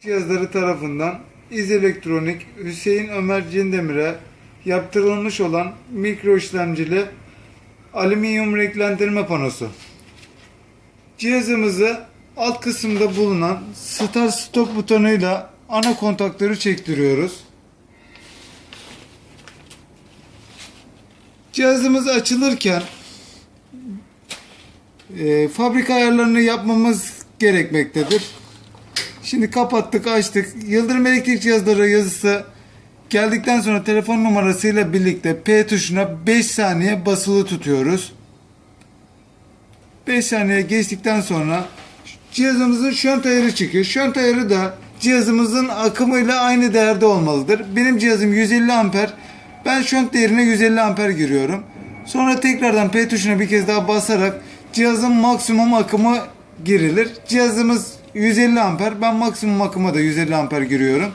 cihazları tarafından İz Elektronik Hüseyin Ömer Cindemir'e yaptırılmış olan mikro işlemcili alüminyum renklendirme panosu. Cihazımızı alt kısımda bulunan Start Stop butonuyla ana kontaktörü çektiriyoruz. Cihazımız açılırken e, fabrika ayarlarını yapmamız gerekmektedir. Şimdi kapattık açtık. Yıldırım elektrik cihazları yazısı geldikten sonra telefon numarasıyla birlikte P tuşuna 5 saniye basılı tutuyoruz. 5 saniye geçtikten sonra cihazımızın şönt ayarı çıkıyor. Şönt ayarı da cihazımızın akımıyla aynı değerde olmalıdır. Benim cihazım 150 amper. Ben şönt değerine 150 amper giriyorum. Sonra tekrardan P tuşuna bir kez daha basarak cihazın maksimum akımı girilir. Cihazımız 150 amper. Ben maksimum akıma da 150 amper giriyorum.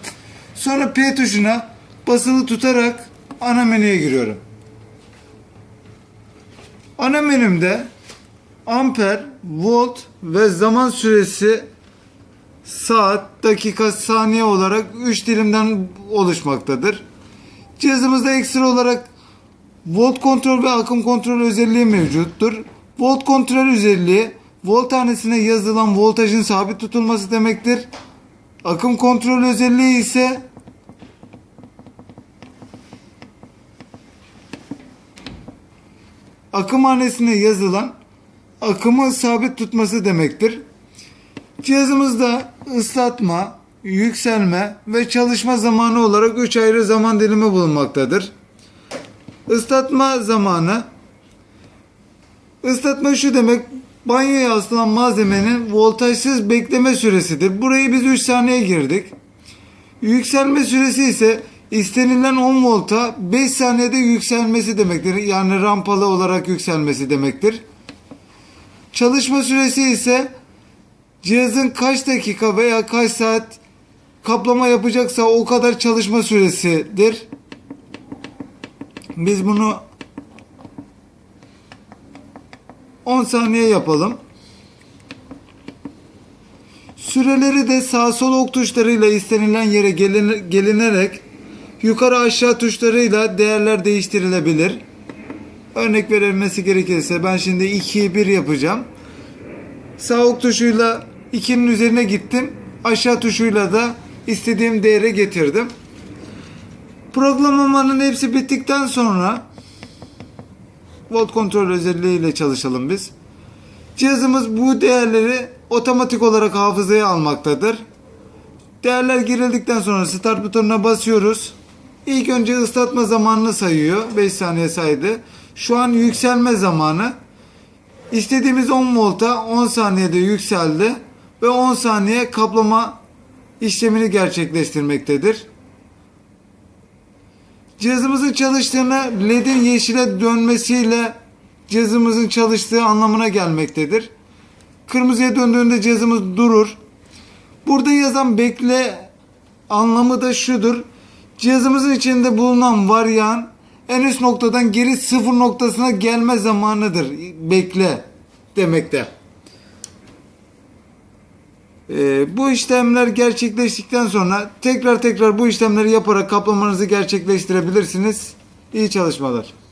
Sonra P tuşuna basılı tutarak ana menüye giriyorum. Ana menümde amper, volt ve zaman süresi saat, dakika, saniye olarak 3 dilimden oluşmaktadır. Cihazımızda ekstra olarak volt kontrol ve akım kontrol özelliği mevcuttur. Volt kontrol özelliği volt tanesine yazılan voltajın sabit tutulması demektir. Akım kontrol özelliği ise akım hanesine yazılan akımı sabit tutması demektir. Cihazımızda ıslatma, yükselme ve çalışma zamanı olarak 3 ayrı zaman dilimi bulunmaktadır. Islatma zamanı Islatma şu demek banyoya asılan malzemenin voltajsız bekleme süresidir. Burayı biz 3 saniye girdik. Yükselme süresi ise istenilen 10 volta 5 saniyede yükselmesi demektir. Yani rampalı olarak yükselmesi demektir. Çalışma süresi ise cihazın kaç dakika veya kaç saat kaplama yapacaksa o kadar çalışma süresidir. Biz bunu 10 saniye yapalım. Süreleri de sağ sol ok tuşlarıyla istenilen yere gelin- gelinerek yukarı aşağı tuşlarıyla değerler değiştirilebilir. Örnek verilmesi gerekirse ben şimdi 2'yi 1 yapacağım. Sağ ok tuşuyla 2'nin üzerine gittim. Aşağı tuşuyla da istediğim değere getirdim. Programlamanın hepsi bittikten sonra volt kontrol özelliğiyle çalışalım biz. Cihazımız bu değerleri otomatik olarak hafızaya almaktadır. Değerler girildikten sonra start butonuna basıyoruz. İlk önce ıslatma zamanını sayıyor. 5 saniye saydı. Şu an yükselme zamanı. İstediğimiz 10 volta 10 saniyede yükseldi ve 10 saniye kaplama işlemini gerçekleştirmektedir. Cihazımızın çalıştığını LED'in yeşile dönmesiyle cihazımızın çalıştığı anlamına gelmektedir. Kırmızıya döndüğünde cihazımız durur. Burada yazan bekle anlamı da şudur. Cihazımızın içinde bulunan varyan en üst noktadan geri sıfır noktasına gelme zamanıdır. Bekle demekte. Ee, bu işlemler gerçekleştikten sonra tekrar tekrar bu işlemleri yaparak kaplamanızı gerçekleştirebilirsiniz. İyi çalışmalar.